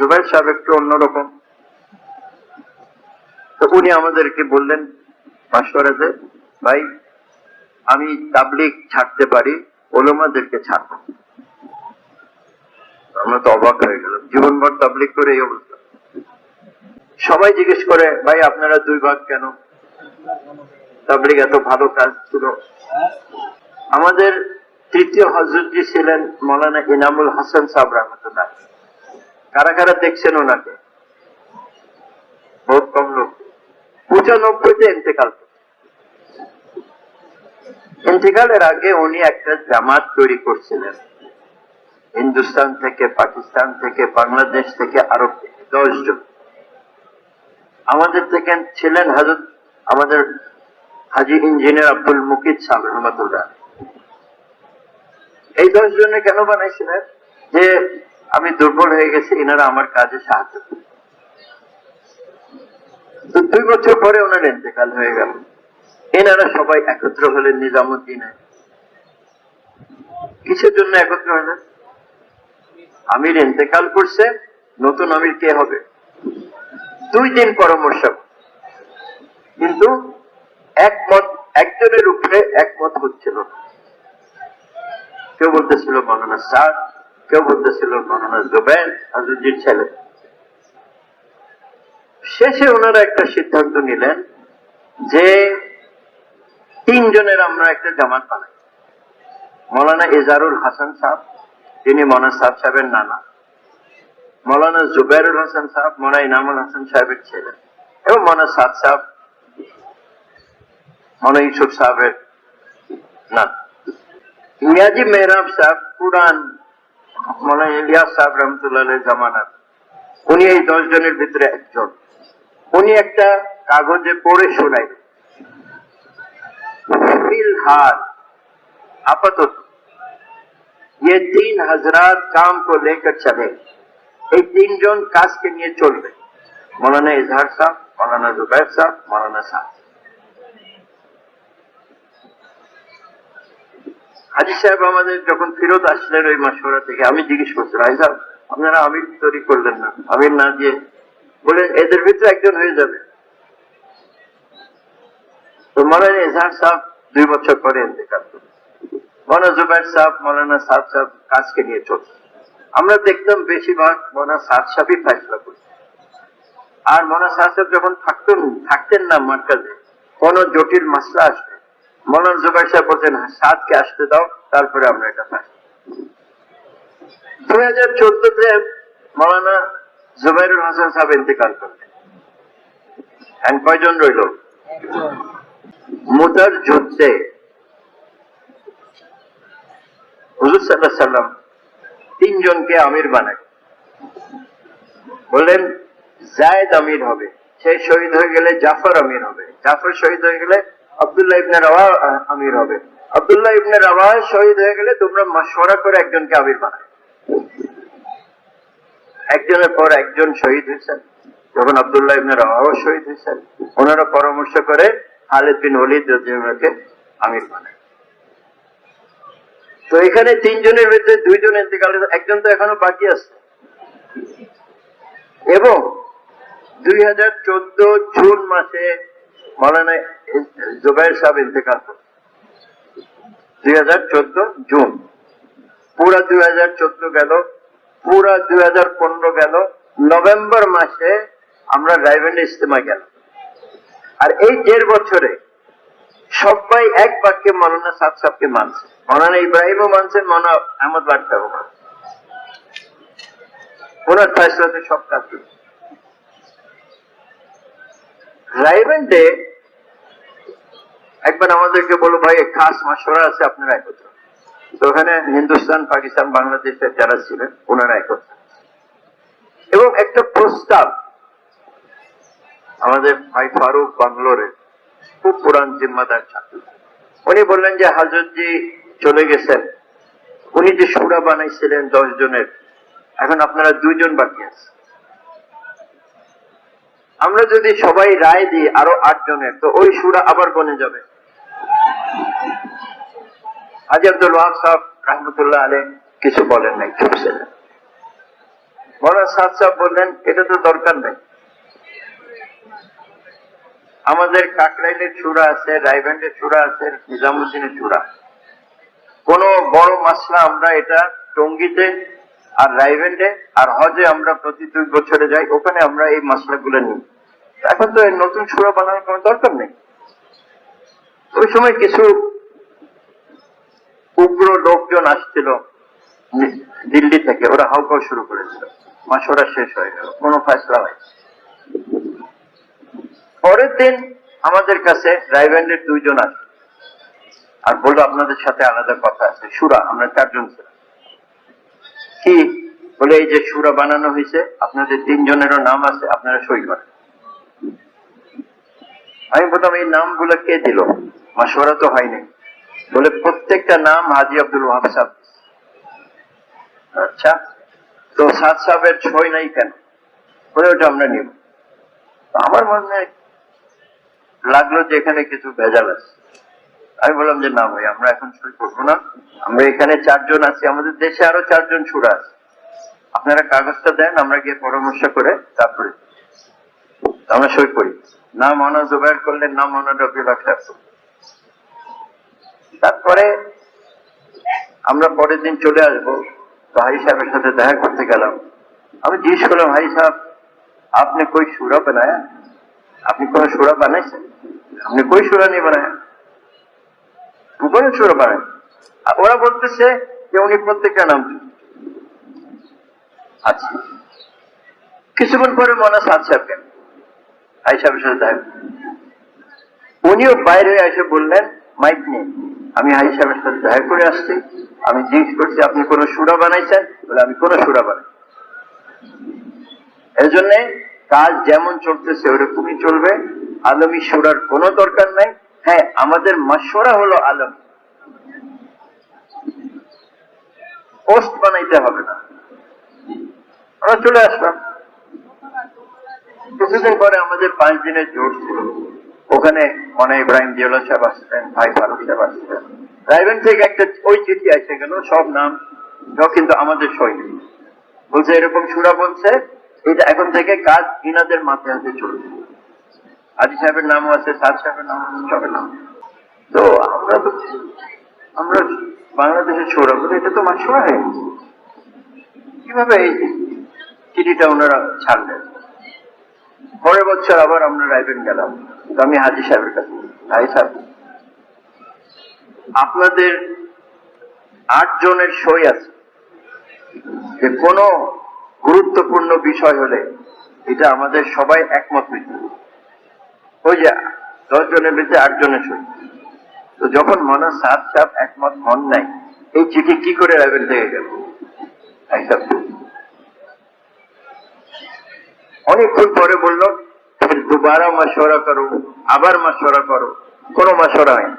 জুবাইর সাহেব একটু অন্যরকম। তো উনি আমাদেরকে বললেন মাস্টারাতে ভাই, আমি তাবলিক ছাড়তে পারি, ওলমাদেরকে ছাড়বো। আমরা তো অবাক হয়ে গেলাম, জীবনভর তাবলিক করে এই অবস্থা। সবাই জিজ্ঞেস করে, ভাই, আপনারা দুই ভাগ কেন? তাবলিগ এত ভালো কাজ ছিল। আমাদের তৃতীয় হজরতজি ছিলেন মৌলানা ইনামুল হাসান সাহেব রহমতুল্লাহ। কারা কারা দেখছেন ওনাকে। বহুত কম লোক। পঁচানব্বইতে ইন্তেকাল ইন্তেকালের আগে উনি একটা জামাত তৈরি করছিলেন। হিন্দুস্তান থেকে, পাকিস্তান থেকে, বাংলাদেশ থেকে আরও দশ জন। আমাদের থেকে ছিলেন হাজর আমাদের হাজি ইঞ্জিনিয়ার আব্দুল মুকিদ সাহেব রহমতুল্লাহ। এই দশ জনে কেন বানাইছিলেন? যে আমি দুর্বল হয়ে গেছি, এনারা আমার কাজে সাহায্য। তো দুই বছর পরে ওনার ইন্তেকাল হয়ে গেল। এনারা সবাই একত্র হলেন নিজামুদ্দিনে। কিসের জন্য একত্র হলেন? আমির ইন্তেকাল করছে, নতুন আমির কে হবে? দুই দিন পরামর্শ। কিন্তু একমত, একজনের উপরে একমত হচ্ছিল কেউ বলতেছিল মৌলানা সাদ কেউ বলতেছিল মৌলানা জুবের হাজুজির ছেলে। শেষে ওনারা একটা সিদ্ধান্ত নিলেন যে তিনজনের আমরা একটা জামাত বানাই। মৌলানা ইজারুল হাসান সাহেব তিনি মৌলানা সাদ সাহেবের নানা, মৌলানা জুবাইরুল হাসান সাহেব, মৌলানা ইনামুল হাসান সাহেবের ছেলে এবং মৌলানা সাদ সাহেব, মৌলানা ইউসুফ সাহেবের না মিয়াজি মেহরাব সাহেব পুরান মৌলানা ইলিয়াস সাহেব রহমতুল্লাহ জামানার উনি এই দশ জনের ভিতরে একজন উনি একটা কাগজে পড়ে শোনাই फिलहाल आपातत ये तीन हजरात काम को लेकर चले এই তিনজন কাজকে নিয়ে চলবে মৌলানা ইজহার সাহ মৌলানা জুবাইর সাহ মৌলানা সাহ হাজি সাহেব আমাদের যখন ফেরত আসলেন ওই মাসোরা থেকে, আমি জিজ্ঞেস করছিলাম, হাজি সাহেব, আপনারা আমির তৈরি করলেন না? আমির না দিয়ে বলে, এদের ভিতরে একজন হয়ে যাবে। তো মৌলানা ইজহার সাহেব দুই বছর পরে ইন্তেকাল করলেন। মৌলানা জুবাইর সাহেব, মৌলানা সাদ সাহেব কাজকে নিয়ে চলছে আমরা দেখতাম বেশিরভাগ মৌলানা সাদ সাহেবই ফেসলা করছে আর মৌলানা সাদ সাহেব যখন থাকতেন থাকতেন না মার্কাজে, কোন জটিল মাসলা আসবে মৌলানা জুবাইর সাহেব বলছেন, সাদকে আসতে দাও, তারপরে আমরা এটা ফাইসলা দুই হাজার চোদ্দতে মৌলানা জুবাইরুল হাসান সাহেব ইন্তেকাল করলেন। কয়জন রইল? মুদার যুদ্ধে হুজুর সাল্লাহ সাল্লাম তিনজনকে আমির বানায়। বললেন, জায়দ আমির হবে, সে শহীদ হয়ে গেলে জাফর আমির হবে। জাফর শহীদ হয়ে গেলে আব্দুল্লাহ ইবনে রাওয়া আমির হবে। আব্দুল্লাহ ইবনে রাওয়া শহীদ হয়ে গেলে তোমরা মাসওয়ারা করে একজনকে আমির বানায় একজনের পর একজন শহীদ হয়েছেন। যখন আব্দুল্লাহ ইবনে রাওয়াও শহীদ হয়েছেন, ওনারা পরামর্শ করে বিন ওলিদ আমির বানায়। তো এখানে তিনজনের ভিতরে দুইজন ইন্তেকাল একজন তো এখনও বাকি আছে। এবং দুই হাজার চোদ্দ জুন মাসে মৌলানা জুবাইর সাহেব ইন্তেকাল করে দুই হাজার চোদ্দ জুন। পুরা দুই হাজার চোদ্দ গেল, পুরা দুই হাজার পনেরো গেল, নভেম্বর মাসে আমরা রাইভেন্ড ইস্তেমা গেল আর এই দেড় বছরে সবাই এক বাক্যে মৌলানা সাদ সাহেবকে মানছে। মৌলানা ইব্রাহিমও মানছেন মৌলানা আহমদ বাদ সাহেবও মানছেন ওনার ফয়সলাতে সব কাজ। রাইভেন্ডে একবার আমাদেরকে বলো ভাই খাস মাসরা আছে আপনারা একত্র। তো ওখানে হিন্দুস্তান, পাকিস্তান, বাংলাদেশের যারা ছিলেন, ওনারা একত্র। এবং একটা প্রস্তাব আমাদের ভাই ফারুক বাংলোরে, খুব পুরান জিম্মাদার ছাত্র। উনি বললেন যে হাজরতজি চলে গেছেন। উনি যে সুরা বানাইছিলেন দশ জনের, এখন আপনারা দুইজন বাকি আছে। আমরা যদি সবাই রায় দিই আরও আট জনের, তো ওই সুরা আবার বনে যাবে। হাজি আব্দুল ওয়াহাব সাহেব রহমতুল্লাহ আলী কিছু বলেন নাই, চুপ ছিলেন। মৌলানা সাদ সাহেব বললেন, এটা তো দরকার নেই। আমাদের কাকরাইলের চূড়া আছে, রায়গঞ্জের চূড়া আছে, নিজামুদ্দিনের চূড়া। কোন বড় মাসলা আমরা এটা টঙ্গিতে আর রাইভেন্ডে আর হজে আমরা প্রতি দুই বছরে যাই, ওখানে আমরা এই মশলাগুলো নিই। এখন তো নতুন সুরা বানানোর কোনো দরকার নেই। ওই সময় কিছু উগ্র লোকজন আসছিল দিল্লি থেকে। ওরা হাউকাও শুরু করেছিল। মাসোরা শেষ হয়ে গেল। কোনো ফয়সলা হয় পরের দিন আমাদের কাছে রাইভেন্ডের দুইজন আসে আর বলল, আপনাদের সাথে আলাদা কথা আছে। সুরা, আমরা চারজন ছিলাম। কি? বলে, এই যে সুরা বানানো হয়েছে, আপনাদের তিনজনেরও নাম আছে, আপনারা সই করেন। আমি বললাম, এই নামগুলো কে দিল? মাসোরা তো হয়নি। বলে প্রত্যেকটা নাম হাজি আব্দুল ওয়াহাব সাহেব। আচ্ছা তো সাদ সাহেবের ছয় নাই কেন? বলে ওটা আমরা নিব। আমার মনে লাগল যে এখানে কিছু ভেজাল আছে। আমি বললাম যে না ভাই, আমরা এখন সই করব না। আমরা এখানে চারজন আছি, আমাদের দেশে আরও চারজন সুরা আছে। আপনারা কাগজটা দেন, আমরা গিয়ে পরামর্শ করে তারপরে। আমরা সই করি। না মনা জোগাড় করলেন না মনা রবিউল। তারপরে আমরা পরের দিন চলে আসব, তো হাই সাহেবের সাথে দেখা করতে গেলাম। আমি জিজ্ঞেস করলাম, হাই সাহেব, আপনি কই সুরা বানায়া? আপনি কোন সুরা বানাইছেন? আপনি কই সুরা নিয়ে বানায়? কোন সুরা বানায়। ওরা বলতেছে যে উনি প্রত্যেকটা নাম। আচ্ছা। কিছুক্ষণ পরে মনে সাদ সাহেব কেন হাই সাহেবের সাথে দেখা উনিও বাইরে এসে বললেন, মাইক নেই আমি হাই সাহেবের সাথে দেখা করে আসছি। আমি জিজ্ঞেস করছি, আপনি কোন সুরা বানাইছেন? বলে, আমি কোন সুরা বানাই এই জন্যে কাজ যেমন চলতেছে, ওরকমই চলবে। আলমী সুরার কোনো দরকার নাই। হ্যাঁ আমাদের মাসোরা হলো আলম। পোস্ট বানাইতে হবে না। আমরা চলে আসলাম। কিছুদিন পরে আমাদের পাঁচ দিনের জোর ছিল। ওখানে মনে ইব্রাহিম জিওলা সাহেব আসছিলেন ভাই ফারুক সাহেব আসছিলেন রাইভেন থেকে একটা ওই চিঠি এসে গেল সব নাম কিন্তু আমাদের সই নেই। বলছে, এরকম সুরা বলছে, এটা এখন থেকে কাজ ইনাদের মাথায় হাতে চলবে আজি সাহেবের নামও আছে, সাদ সাহেবের নাম সবের নাম তো আমরা তো আমরা বাংলাদেশের সৌরা বলে, এটা তো মাসুরা হয়ে গেছে। কীভাবে এই চিঠিটা ওনারা ছাড়লেন পরের বছর আবার আমরা রাইবেন গেলাম। তো আমি হাজি সাহেবের কাছে হাজি সাহেব আপনাদের আট জনের সই আছে। যে কোনো গুরুত্বপূর্ণ বিষয় হলে এটা আমাদের সবাই একমত হইতে ওই যে দশ জনের ভিতরে আট জনের সই। তো যখন মনে সাত সাপ একমত হন নাই, এই চিঠি কি করে রাইবেন থেকে গেল? অনেকক্ষণ পরে বলল, ফের দুবারা মশওয়ারা করো, আবার মশওয়ারা করো, কোনো মশওয়ারা হয়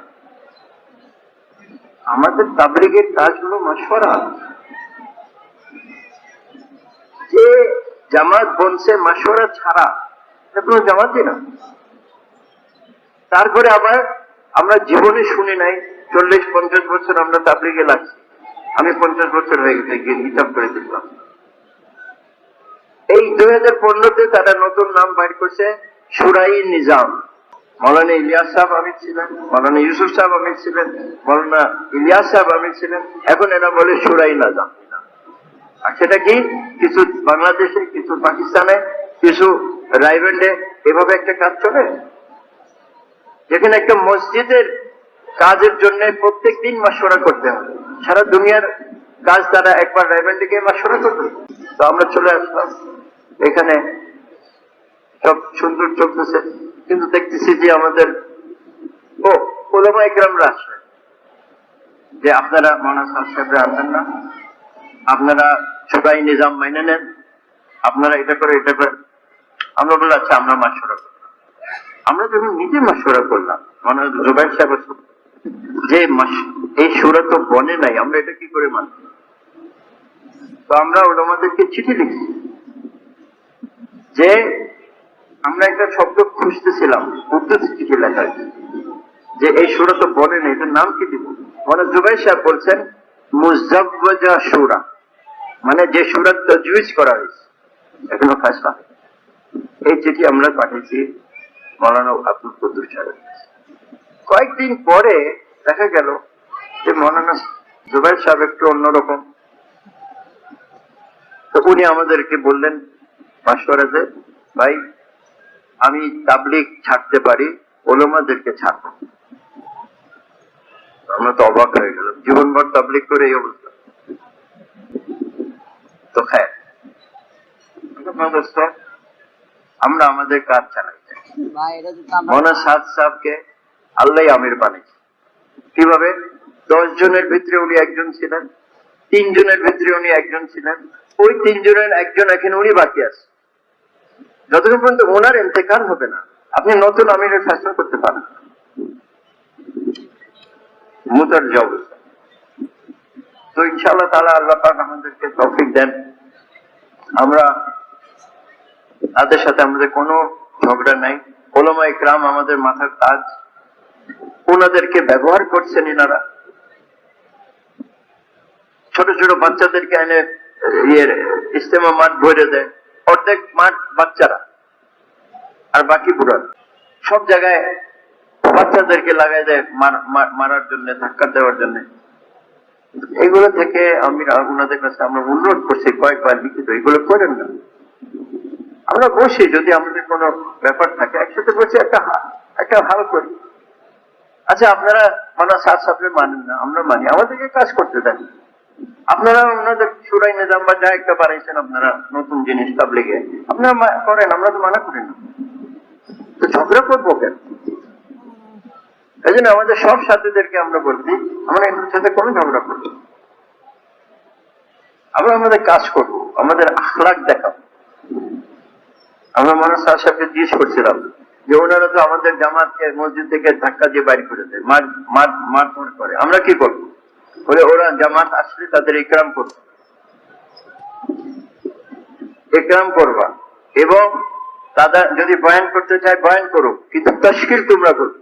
আমাদের তাবলিগের কাজ হলো মশওয়ারা। যে জামাত বনছে মশওয়ারা ছাড়া, এটা কোনো জামাতই না। তারপরে আবার আমরা জীবনে শুনি নাই, চল্লিশ, পঞ্চাশ বছর আমরা তাবলিগে লাগছি। আমি পঞ্চাশ বছর হয়ে গেছে, গিয়ে হিসাব করে দিলাম এই দুই হাজার পনেরোতে তারা নতুন নাম বাইর করছে, সুরাই নিজাম। মৌলানা ইলিয়াস সাহেব আমির ছিলেন, মৌলানা ইউসুফ সাহেব আমির ছিলেন, মৌলানা ইলিয়াস সাহেব আমির ছিলেন, এখন এরা বলে সুরাই নিজাম। আর সেটা কি? কিছু বাংলাদেশে, কিছু পাকিস্তানে, কিছু রাইভেন্ডে এভাবে একটা কাজ চলে। যেখানে একটা মসজিদের কাজের জন্য প্রত্যেক দিন মাসোরা করতে হবে সারা দুনিয়ার কাজ তারা একবার রাইভেন্ডে গিয়ে মাসোরা করবে। তো আমরা চলে আসলাম। এখানে সব সুন্দর চলতেছে। কিন্তু দেখতেছি যে আমাদের, ও, ওলামা একরামরা আসবে যে আপনারা মনে সাহেবরা আনবেন না। আপনারা সবাই নিজাম মাইনে নেন। আপনারা এটা করে এটা করে। আমরা বললাম আচ্ছা আমরা মাসোরা আমরা যখন নিজে মাসোরা করলাম মানে জুবাইর সাহেব যে এই সুরা তো বনে নাই, আমরা এটা কি করে মানব? তো আমরা ওটা ওলামাদেরকে চিঠি লিখছি যে আমরা একটা শব্দ খুঁজতেছিলাম উর্দু চিঠি লেখা যে এই সুরা তো বনে নেই, এটার নাম কি দিব? মানে জুবাই সাহেব বলছেন মুজাব্বাজা সুরা। মানে যে সুরা তজুইজ করা হয়েছে, এখনও ফেসলা এই চিঠি আমরা পাঠিয়েছি মৌলানা আব্দুল কদ্দুর সাহেব কয়েকদিন পরে দেখা গেল যে মৌলানা জুবাই সাহেব একটু অন্যরকম। তো উনি আমাদেরকে বললেন মাস্টারাজে ভাই আমি তাবলিক ছাড়তে পারি ওলমাদেরকে ছাড়বো। আমরা তো অবাক হয়ে গেলাম। জীবনভর তাবলিক করে এই অবস্থা। তো খায় আমরা আমাদের কাজ চালাই। মনা সাদ সাহেবকে আল্লাহ আমির বানিয়েছে। কীভাবে? দশ জনের ভিতরে উনি একজন ছিলেন তিন জনের ভিতরে উনি একজন ছিলেন। ওই তিনজনের একজন এখন উনি বাকি আছে। যতক্ষণ পর্যন্ত ওনার ইন্তেকাল হবে না, আপনি নতুন আমিরের ফেসলা করতে পারেন। মুতার অবস্থা তো ইনশাআল্লাহ তাআলা আল্লাহ পাক আমাদেরকে তৌফিক দেন। আমরা তাদের সাথে আমাদের কোনো ঝগড়া নাই। ওলামা ইকরাম আমাদের মাথার তাজ। ওনাদেরকে ব্যবহার করছেন এনারা ছোট ছোট বাচ্চাদেরকে এনে ইয়ের ইস্তেমা মাঠ ভরে দেয়। অর্ধেক মাঠ বাচ্চারা আর বাকি বুড়ার সব জায়গায় বাচ্চাদেরকে লাগাই দেয় মার- মার- মারার জন্য, ধাক্কা দেওয়ার জন্য। এগুলো থেকে আমি ওনাদের কাছে আমরা অনুরোধ করছি কয়েকবার লিখিত, এগুলো করেন না। আমরা বসি, যদি আমাদের কোনো ব্যাপার থাকে, একসাথে বসে একটা একটা হাল করি। আচ্ছা আপনারা মানে সাত সাপড়ে মানেন না, আমরা মানি। আমাদেরকে কাজ করতে দেন। আপনারা ওনাদের সুরাই নিজাম বা যা একটা বানাইছেন আপনারা, নতুন জিনিস তাবলিগে আপনারা করেন, আমরা তো মানা করি না। তো ঝগড়া করব কেন? এই জন্য আমাদের সব সাথীদেরকে আমরা বলছি, আমরা এদের সাথে কোনো ঝগড়া করব আমরা আমাদের কাজ করব, আমাদের আখলাক দেখাবো। আমরা মনে সাহেব সাহেবকে জিজ্ঞেস করছিলাম যে ওনারা তো আমাদের জামাতকে মসজিদ থেকে ধাক্কা দিয়ে বাড়ি করে দেয়, মার মার মারধর করে। আমরা কি করব? বলে ওরা জামাত আসলে তাদের ইকরাম করবে। ইকরাম করবা। এবং তারা যদি বয়ান করতে চায় বয়ান করো, কিন্তু তশকিল তোমরা করো।